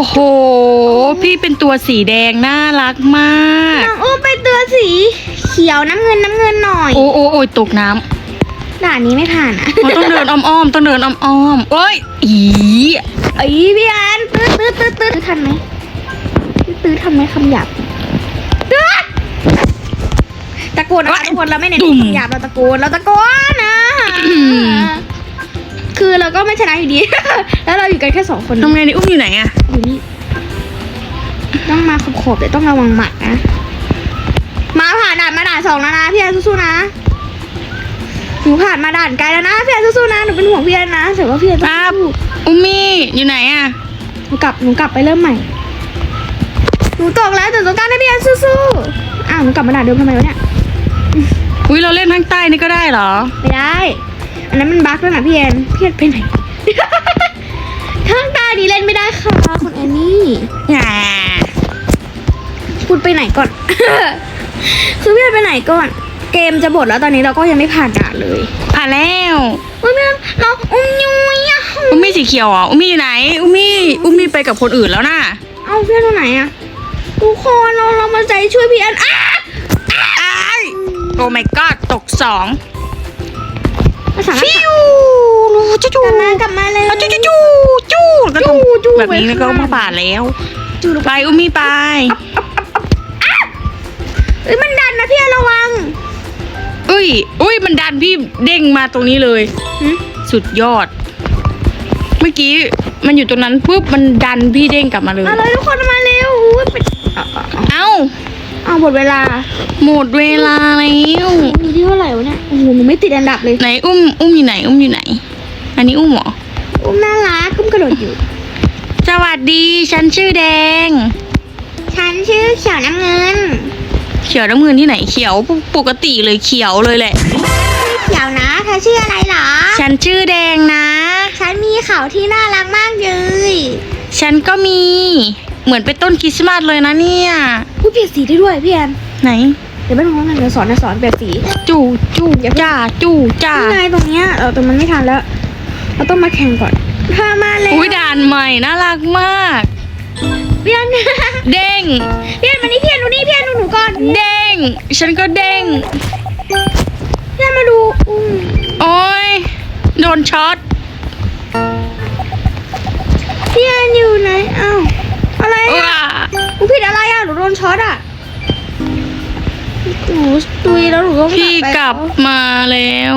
อ้โห พี่เป็นตัวสีแดงน่ารักมาก น้องอุ้มเป็นตัวสี เขียวน้ำเงินน้ำเงินหน่อย โอ้โอ้โอ้ยตกน้ำด่านนี้ไม่ผ่านอะมันต้องเดินอ้อมๆต้องเดินอ้อมๆโอ้ยอีไอ้ยพี่อันตื้อตื้อตื้อตื้อทันไหมตื้อทันไหมคำหยาบตื้อตะโกนนะคะทุกคนเราไม่เน้นคำหยาบเราตะโกนเราตะโกนนะคือเราก็ไม่ชนะอยู่ดี แล้วเราอยู่กันแค่สองคนทำไงนี่อุ้มอยู่ไหนอะอยู่นี่ ต้องมาขบๆแต่ต้องระวังหมัดนะ มาผ่านด่านมาด่านสองแล้วนะพี่อันสู้ๆนะหนูผ่านมาด่านไกลแล้วนะพี่อันสู้ๆนะหนูเป็นห่วงพี่อันนะแต่ว่าพี่อันต้องอ้าวสู้อุ้มมี่อยู่ไหนอะหนูกลับหนูกลับไปเริ่มใหม่หนูตกแล้วแต่ต้องการให้พี่แอนสู้ๆอ้าวหนูกลับมาด่าเดิมทำไมวะเนี่ยอุ้ยเราเล่นข้างใต้นี่ก็ได้เหรอ ไม่ได้ อันนั้นมันบั๊กแล้วนะพี่แอนพี่แอนไปไหนข้างใต้นี้เล่นไม่ได้ค่ะคุณแอนนี่อ่าคุณ ไปไหนก่อน คือพี่แอนไปไหนก่อน เกมจะบดแล้วตอนนี้เราก็ยังไม่ผ่านด่านเลยผ่านแล้วอุ้ยพี่แอนเราอุ้มยุยอะอุ้มมี่สีเขียวเหรออุ้มมี่อยู่ไหน อุ้มมี่อุ้มมี่ไปกับคนอื่นแล้วน่ะเอาพี่แอนตรงไหนอะทุกคนเราเรามาใจช่วยพี่แอนอ้าอ้ายโอ้ my god ตกสองภาษาฟิวจูจูกลับมากลับมาเลยจูจูจูจูก็ต้องจูจูแบบนี้ไปก็ค่ะมาผ่านแล้วจูลงไปอุ้มมี่ไป เอ้ยมันดันนะพี่แอนระวัง อุ้ย อุ้ยมันดันพี่เด้งมาตรงนี้เลยหึสุดยอด เมื่อกี้มันอยู่ตรงนั้นปุ๊บมันดันพี่เด้งกลับมาเลยมาเลยทุกคนมาเร็วอุ๊ยไปเอาเอาเอาเอ้าเอาหมดเวลาหมดเวลาแล้วอยู่ที่เท่าไหร่วะเนี่ยโอ้โหหนูไม่ติดอันดับเลย ไหนอุ้มอุ้มอยู่ไหน อุ้มอยู่ไหน อันนี้อุ้มเหรออุ้มน่ารักอุ้มกระโดดอยู่ สวัสดีฉันชื่อแดง ฉันชื่อเขียวน้ำเงิน เขียวน้ำเงินที่ไหนเขียวปกปกติเลยเขียวเลยแหละ เขียวนะ เธอชื่ออะไรเหรอ ฉันชื่อแดงนะ ฉันมีเขาที่น่ารักมากเลย ฉันก็มีเหมือนเป็นต้นคริสต์มาสเลยนะเนี่ยผู้เปลี่ยนสีได้ด้วยพี่แอนไหนเดี๋ยวไม่ต้องร้องกันเดี๋ยวสอนนะสอนเปลี่ยนสีจู่จู่จ้าจู่จ้านี่ไงตรงเนี้ยเออแต่มันไม่ทันแล้วเราต้องมาแข่งก่อนเธอมาเลยอุ้ยด่านใหม่น่ารักมากพี่แอนเด้งพี่แอนมานี่พี่แอนดูนี่พี่แอนดูหนู ก่อนเด้ง ฉันก็เด้งพี่แอนมาดูอุ้มโอ้ย โดนช็อต พี่แอนอยู่ไหนอ้าวอะไรว้าอะหนูผิดอะไรอะหนูโดนช็อตอะหนูตุยแล้วหนูก็พี่กลับมาแล้ว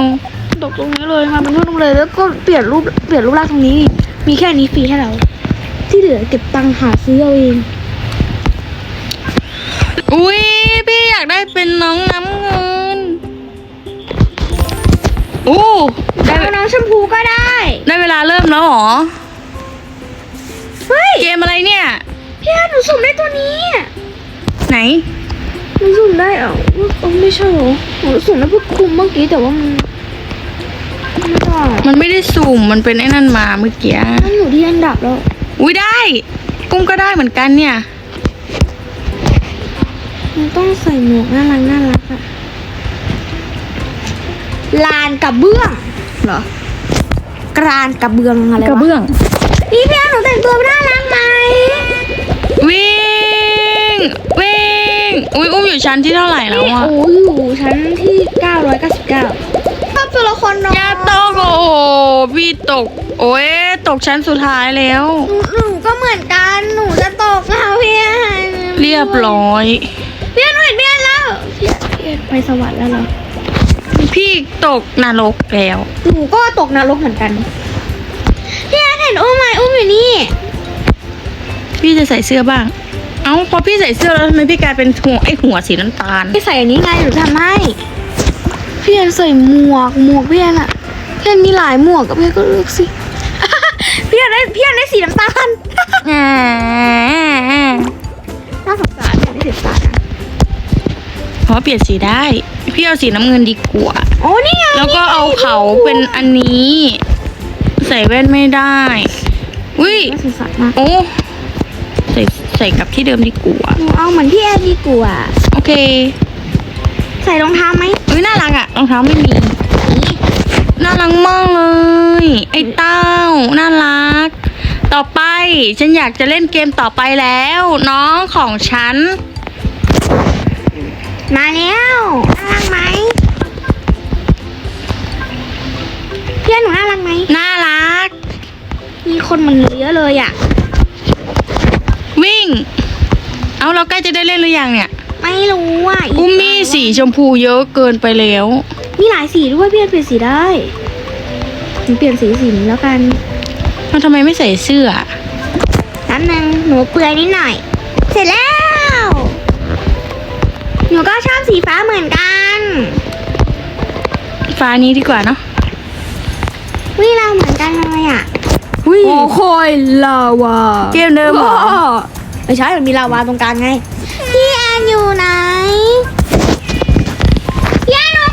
ตกตรงนี้เลยมาเป็นทุ่นเลยแล้วก็เปลี่ยนรูปเปลี่ยนรูปร่างตรงนี้ มีแค่นี้ฟรีให้เรา ที่เหลือเก็บตังค์หาซื้อเอาเอง อุ้ยพี่อยากได้เป็นน้องน้ำเงินโอ้ได้เอาน้องชมพูก็ได้ ได้เวลาเริ่มแล้วเหรอ เฮ้ย เกมอะไรเนี่ย พี่แอนหนูสุ่มได้ตัวนี้ไหน หนูสุ่มได้เอ้าเอ้าไม่ใช่เหรอหนูสุ่มได้เพื่อคุมเมื่อกี้แต่ว่ามันไม่ได้มันไม่ได้สุ่มมันเป็นไอ้นั่นมาเมื่อกี้ มันอยู่ที่อันดับแล้ว อุ้ยได้ กุ้งก็ได้เหมือนกันเนี่ย มันต้องใส่หมวกน่ารักน่ารักอะลานกระเบื้องเหรอกรานกระเบื้องอะไรวะกระเบื้องนี่พี่แอนหนูแต่งตัวน่ารักไหมวิ่งวิ่งอุ้ยอุ้มอยู่ชั้นที่เท่าไหร่แล้วอะโอ้อยู่ชั้นที่ 999ชอบตัวละครน้องอย่าตกโอ้โหพี่ตก โอ้ยตกชั้นสุดท้ายแล้ว หนูหนูก็เหมือนกันหนูจะตกแล้วพี่แอนเรียบร้อย พี่แอนหนูเห็นพี่แอนแล้วพี่แอนพี่แอนไปสวรรค์แล้วเหรอ พี่ตกนรกแล้ว หนูก็ตกนรกเหมือนกันพี่แอนเห็นอุ้มไหมอุ้มอยู่นี่ พี่จะใส่เสื้อบ้าง เอ้าพอพี่ใส่เสื้อแล้วทำไมพี่กลายเป็นหัวไอหัวสีน้ำตาล พี่ใส่อันนี้ไงหนูทำให้ พี่แอนใส่หมวกหมวกพี่แอนอะพี่แอนมีหลายหมวกกับพี่แอนก็เลือกสิ พี่แอนได้พี่แอนได้สีน้ำตาลน่าสงสารพี่แอนได้สีน้ำตาลนะเพ ราะเปลี่ยนสีได้ พี่เอาสีน้ำเงินดีกว่า โอ้นี่ไงแล้วก็เอาเขาเป็นอันนี้ ใส่แว่นไม่ได้อุ้ยน่าสงสารมากโอ้ใส่ใส่กลับที่เดิมดีกว่าหนูเอาเหมือนพี่แอนดีกว่าโอเคใส่รองเท้าไหมอุ้ยน่ารักอะรองเท้าไม่มี น่ารักมากเลย ไอ้เต้า น่ารัก ต่อไปฉันอยากจะเล่นเกมต่อไปแล้ว น้องของฉัน มาแล้วน่ารักไหมเพื่อนหนูน่ารักไหมน่ารัก มีคนมันเยอะเลยอะ วิ่ง เอาเราใกล้จะได้เล่นหรือยังเนี่ย ไม่รู้อะอุ้มมี่สีชมพูเยอะเกินไปแล้ว มีหลายสีด้วยเปลี่ยนเปลี่ยนสีได้หนูเปลี่ยนสีสีนี้แล้วกันมันทำไมไม่ใส่เสื้อแป๊บนึงหนูเปลือยนิดหน่อย เสร็จแล้ว หนูก็ชอบสีฟ้าเหมือนกัน ฟ้านี้ดีกว่าเนาะวิเราเหมือนกันเลยอะอุ้ยคอยลาวาเกมเดิมเหรอไม่ใช่มันมีลาวาตรงกลางไง พี่แอนอยู่ไหนพี่แอนหนู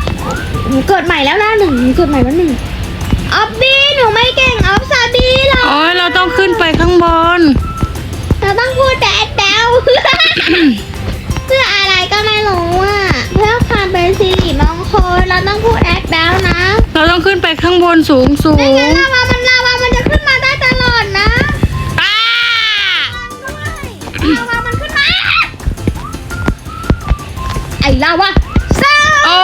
หนูเกิดใหม่แล้วนะหนึ่งหนูเกิดใหม่แล้วหนึ่งออฟบี้หนูไม่เก่งออฟซาบีหรอกอ๋อเราต้องขึ้นไปข้างบน เราต้องพูดแต่แต้วเเราต้องขึ้นไปข้างบนสูงสูไม่งงั้นลาวามันลาวามันจะขึ้นมาได้ตลอดนะอ้าลาวามันขึ้นมา ไอ้ลาวาซ่าโอ้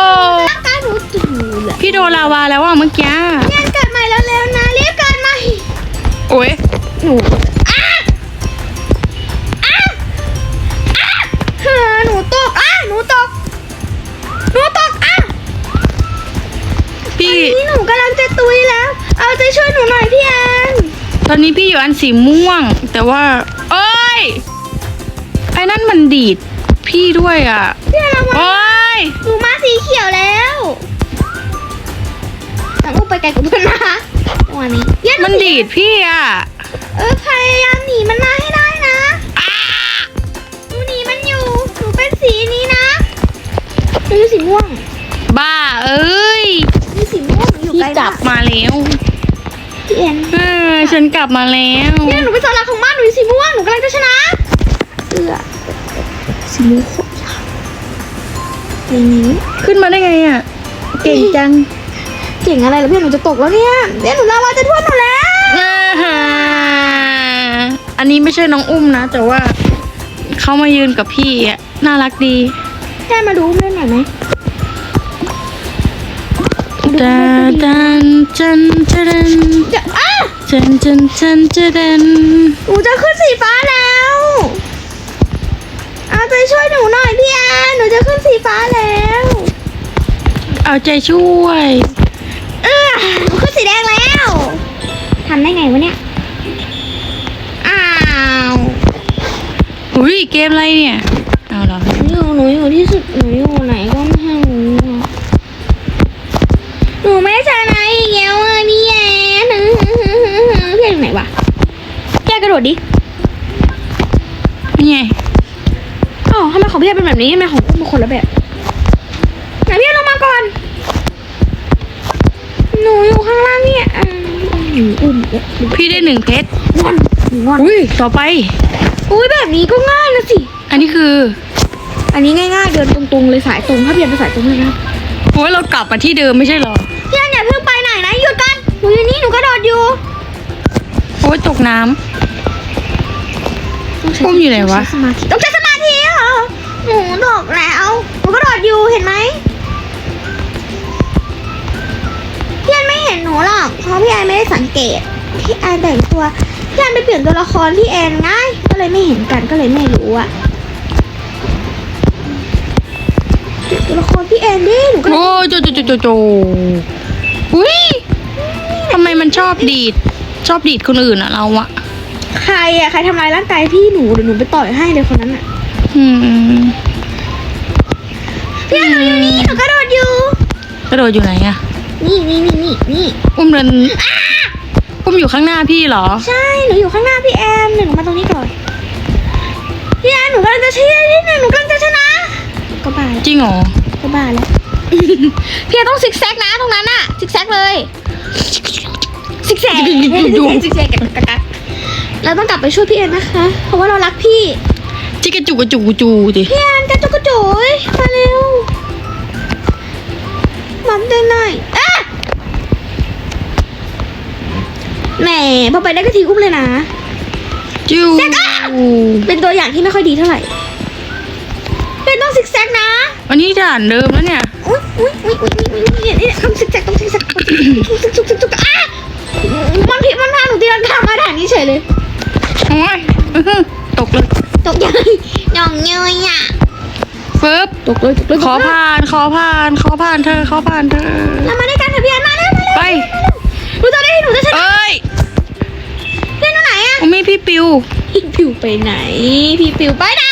ร่างกายหนูจูเลยพี่โดนลาวาแล้วอะเมื่อกี้เรียนเกิดใหม่แล้วเร็วๆนะรีบเกิดใหม่โอ้ยหนู พี่นี่หนูกำลังจะตุยแล้ว เอาใจช่วยหนูหน่อยพี่แอนตอนนี้พี่อยู่อันสีม่วง แต่ว่าเอ้ยไอ้นั่นมันดีดพี่ด้วยอะพี่แอนระวังโอ้ยหนูมาสีเขียวแล้วต้องอุ้มไปไกลกว่าเพื่อนนะคะจังหวะนี้เย็นมันดีดพี่อะ เออพยายามหนีมันมาให้ได้นะ ฉันกลับมาแล้วพี่แอนหนูเป็นสาวหลักของบ้านหนูอยู่สีม่วงหนูกำลังจะชนะเอือสีม่วงโคตรยากอย่างนี้ขึ้นมาได้ไงอะ เก่งจัง เก่งอะไรล่ะพี่หนูจะตกแล้วเนี่ยเนี่ยหนูลาวาจะท่วมหนูแล้วอ่าฮะอันนี้ไม่ใช่น้องอุ้มนะ แต่ว่าเขามายืนกับพี่อะน่ารักดีแค่มาดูเล่นหน่อยไหมดาดันจันจันจะอ้า จันจันจันจันหนูจะขึ้นสีฟ้าแล้ว เอาใจช่วยหนูหน่อยพี่แอนหนูจะขึ้นสีฟ้าแล้ว เอาใจช่วย เออหนูขึ้นสีแดงแล้วทำได้ไงวะเนี่ย อ้าวอุ้ยเกมอะไรเนี่ย เอาเหรอหนูอยู่หนูอยู่ที่สุดหนูอยู่ไหน ดดิ นี่ไงอ๋อทำไมของพี่แอนเป็นแบบนี้ทำไมของอุ้มเป็นคนละแบบไหนพี่แอนลงมาก่อน หนูอยู่ข้างล่างเนี่ยอุ้มพี่ได้หนึ่งเพชรงอนงอนอุ้ยต่อไป อุ้ยแบบนี้ก็ง่ายนะสิ อันนี้คือ อันนี้ง่ายๆ เดินตรงๆเลยสายตรง ถ้าเปลี่ยนเป็นสายตรงเลยนะโอ้ยเรากลับมาที่เดิมไม่ใช่เหรอพี่อันอย่าเพิ่งไปไหนนะหยุดกันหนูอยู่นี่หนูกระโดดอยู่ โอ้ยตกน้ำ อุ้มอยู่ไหนวะ ต้องใช้สมาธิต้องใช้สมาธิเหรอหนูตกแล้วหนูกระโดดอยู่เห็นไหมพี่แอนไม่เห็นหนูหรอกเพราะพี่แอนไม่ได้สังเกต พี่แอนแต่งตัว พี่แอนไปเปลี่ยนตัวละครพี่แอนง่าย ก็เลยไม่เห็นกันก็เลยไม่รู้อะเปลี่ยนตัวละครพี่แอนดิหนูก็เลยโอ้ยโจโจโจโจโจอุ้ยทำไมมันชอบดีด ชอบดีดคนอื่นอะเราอะ ใครอะใครทำร้ายร่างกายพี่หนูเดี๋ยวหนูไปต่อยให้เลยคนนั้นอะอืมพี่หนูอยู่นี่หนูกระโดดอยู่ กระโดดอยู่ไหนอะนี่นี่นี่นี่นี่อุ้มเดินอุ้มอยู่ข้างหน้าพี่เหรอ ใช่หนูอยู่ข้างหน้าพี่แอมเดี๋ยวหนูมาตรงนี้ก่อนพี่แอมหนูกำลังจะชนะนิดนึงหนูกำลังจะชนะ ก็บ้าแล้วจริงเหรอก็บ้าแล้วพี่แอมต้องซิกแซกนะตรงนั้นอะซิกแซกเลยซิกแซกซิกแซกกักกักกัก เราต้องกลับไปช่วยพี่แอมนะคะ เพราะว่าเรารักพี่จิกกระจุกกระจุกกระจูดิพี่แอนกระจุกกระจุยมาเร็วหมัมได้หน่อยอะแหมพอไปได้ก็ทีอุ้มเลยนะจิ้วเป็นตัวอย่างที่ไม่ค่อยดีเท่าไหร่ เป็นต้องซิกแซกนะอันนี้ด่านเดิมแล้วเนี่ยอุ้ยอุ้ยอุ้ยอุ้ยอุ้ยอุ้ยเนี่ยเนี่ยต้องซิกแซกต้องซิกแซกต้องซิกแซกต้องซิกแซกต้องซิกแซกอะมันผิดมันพาหนูตีลังกามาด่านนี้เฉยเลยโอ้ยอื้อหือ ตกเลยตกใจหน่องเงยอะเฟิบตกเลยตกเลยขอผ่านขอผ่านขอผ่านเธอขอผ่านเธอเรามาด้วยกันเถอะพี่อันมาเร็วมาเร็วไปหนูจะได้หนูจะชนะเอ้ยเล่นตรงไหนอะมีพี่ปิวพี่ปิวไปไหน พี่ปิวไปไหน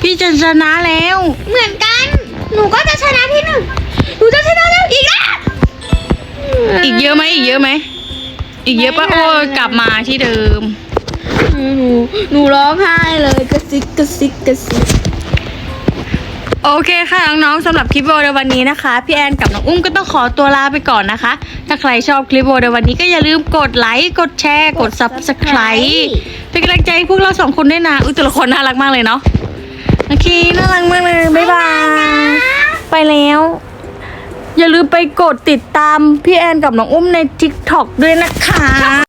พี่จะชนะแล้ว เหมือนกัน หนูก็จะชนะที่หนึ่งหนูจะชนะแล้วอีกแล้วอีกเยอะไหมอีกเยอะไหมอีกเยอะปะโอ้ยกลับมาที่เดิม หนู หนูร้องไห้เลยกระซิกกระซิกกระซิกโอเคค่ะน้องๆสำหรับคลิปวิดีโอในวันนี้นะคะ พี่แอนกับน้องอุ้มก็ต้องขอตัวลาไปก่อนนะคะ ถ้าใครชอบคลิปวิดีโอในวันนี้ก็อย่าลืมกดไลค์กดแชร์ กด subscribe เป็นกำลังใจให้พวกเราสองคนด้วยนะ อุ้ยแต่ละคนน่ารักมากเลยเนาะโอเคน่ารักมากเลยบ๊ายบายไปแล้ว อย่าลืมไปกดติดตามพี่แอนกับน้องอุ้มใน TikTok ด้วยนะคะ